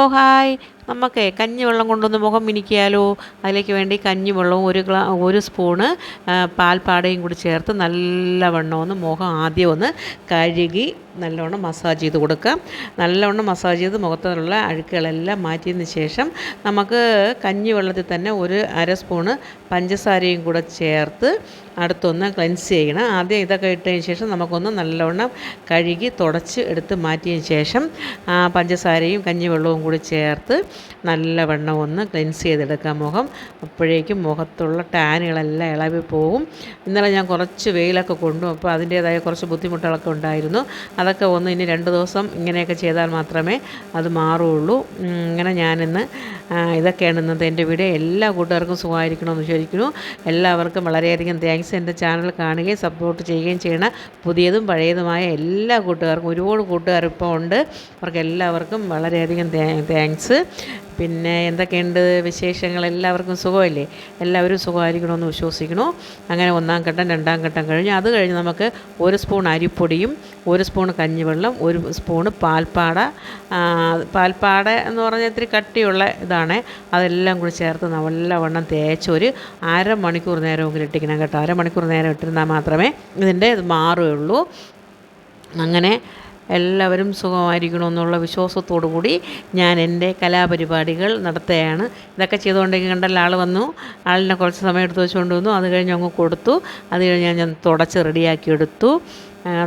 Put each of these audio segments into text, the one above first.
ഓ hi. നമുക്ക് കഞ്ഞിവെള്ളം കൊണ്ടൊന്ന് മുഖം മിനിക്കിയാലോ? അതിലേക്ക് വേണ്ടി കഞ്ഞിവെള്ളവും ഒരു ഗ്ലാ ഒരു സ്പൂണ് പാൽപ്പാടയും കൂടി ചേർത്ത് നല്ല ഒന്ന് മുഖം ആദ്യം ഒന്ന് കഴുകി നല്ലവണ്ണം മസാജ് ചെയ്ത് കൊടുക്കുക. നല്ലവണ്ണം മസാജ് ചെയ്ത് മുഖത്തുള്ള അഴുക്കുകളെല്ലാം മാറ്റിയതിന് ശേഷം നമുക്ക് കഞ്ഞി വെള്ളത്തിൽ തന്നെ ഒരു അര സ്പൂണ് പഞ്ചസാരയും കൂടെ ചേർത്ത് അടുത്തൊന്ന് ക്ലെൻസ് ചെയ്യണം. ആദ്യം ഇതൊക്കെ ഇട്ടതിന് ശേഷം നമുക്കൊന്ന് നല്ലവണ്ണം കഴുകി തുടച്ച് എടുത്ത് മാറ്റിയതിന് ശേഷം പഞ്ചസാരയും കഞ്ഞിവെള്ളവും കൂടി ചേർത്ത് നല്ലവണ്ണം ഒന്ന് ക്ലെൻസ് ചെയ്തെടുക്കാം മുഖം. അപ്പോഴേക്കും മുഖത്തുള്ള ടാനുകളെല്ലാം ഇളവി പോകും ഇന്നലെ ഞാൻ കുറച്ച് വെയിലൊക്കെ കൊണ്ടു അപ്പോൾ അതിന്റേതായ കുറച്ച് ബുദ്ധിമുട്ടുകളൊക്കെ ഉണ്ടായിരുന്നു. അതൊക്കെ ഒന്ന് ഇനി രണ്ട് ദിവസം ഇങ്ങനെയൊക്കെ ചെയ്താൽ മാത്രമേ അത് മാറുകയുള്ളൂ. ഇങ്ങനെ ഞാനിന്ന് ഇതൊക്കെയാണ് ഇന്നത്തെ എന്റെ വീഡിയോ. എല്ലാ കൂട്ടുകാർക്കും സുഖമായിരിക്കണമെന്ന് ചോദിക്കുന്നു എല്ലാവർക്കും വളരെയധികം താങ്ക്സ് എന്റെ ചാനൽ കാണുകയും സപ്പോർട്ട് ചെയ്യുകയും ചെയ്യണ പുതിയതും പഴയതുമായ എല്ലാ കൂട്ടുകാർക്കും ഒരുപാട് കൂട്ടുകാർ ഇപ്പോൾ ഉണ്ട്. അവർക്ക് എല്ലാവർക്കും വളരെയധികം താങ്ക്സ് പിന്നെ എന്തൊക്കെയുണ്ട് വിശേഷങ്ങൾ? എല്ലാവർക്കും സുഖമല്ലേ? എല്ലാവരും സുഖമായിരിക്കണമെന്ന് വിശ്വസിക്കുന്നു. അങ്ങനെ ഒന്നാം ഘട്ടം രണ്ടാം ഘട്ടം കഴിഞ്ഞ്. അത് കഴിഞ്ഞ് നമുക്ക് ഒരു സ്പൂൺ അരിപ്പൊടിയും ഒരു സ്പൂൺ കഞ്ഞിവെള്ളം ഒരു സ്പൂണ് പാൽപ്പാട. പാൽപ്പാട എന്ന് പറഞ്ഞാൽ ഇത്തിരി കട്ടിയുള്ള ഇതാണ്. അതെല്ലാം കൂടി ചേർത്ത് നല്ലവണ്ണം തേച്ച് ഒരു അരമണിക്കൂർ നേരമെങ്കിലും ഇട്ടിക്കണം കേട്ടോ. അരമണിക്കൂർ നേരം ഇട്ടിരുന്നാൽ മാത്രമേ ഇതിന്റെ ഇത് മാറുകയുള്ളൂ. അങ്ങനെ എല്ലാവരും സുഖമായിരിക്കണമെന്നുള്ള വിശ്വാസത്തോടു കൂടി ഞാൻ എന്റെ കലാപരിപാടികൾ നടത്തുകയാണ്. ഇതൊക്കെ ചെയ്തുകൊണ്ടെങ്കിൽ കണ്ടല്ല ആൾ വന്നു. ആളിനെ കുറച്ച് സമയം എടുത്ത് വെച്ചുകൊണ്ട് വന്നു. അത് കഴിഞ്ഞ് അങ്ങ് കൊടുത്തു. അത് കഴിഞ്ഞ് ഞാൻ തുടച്ച് റെഡിയാക്കി എടുത്തു.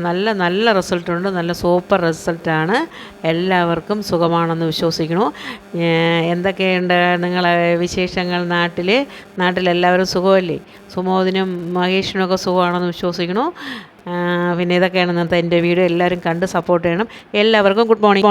നല്ല നല്ല റിസൾട്ടുണ്ട്. നല്ല സൂപ്പർ റിസൾട്ടാണ്. എല്ലാവർക്കും സുഖമാണെന്ന് വിശ്വസിക്കുന്നു. എന്തൊക്കെയുണ്ട് നിങ്ങളെ വിശേഷങ്ങൾ നാട്ടിൽ നാട്ടിലെല്ലാവരും സുഖമല്ലേ? സുമോദിനും മഹേഷിനും ഒക്കെ സുഖമാണെന്ന് വിശ്വസിക്കുന്നു. പിന്നെ ഇതൊക്കെയാണ് ഇന്നത്തെ എന്റെ വീഡിയോ. എല്ലാവരും കണ്ട് സപ്പോർട്ട് ചെയ്യണം. എല്ലാവർക്കും ഗുഡ് മോർണിംഗ്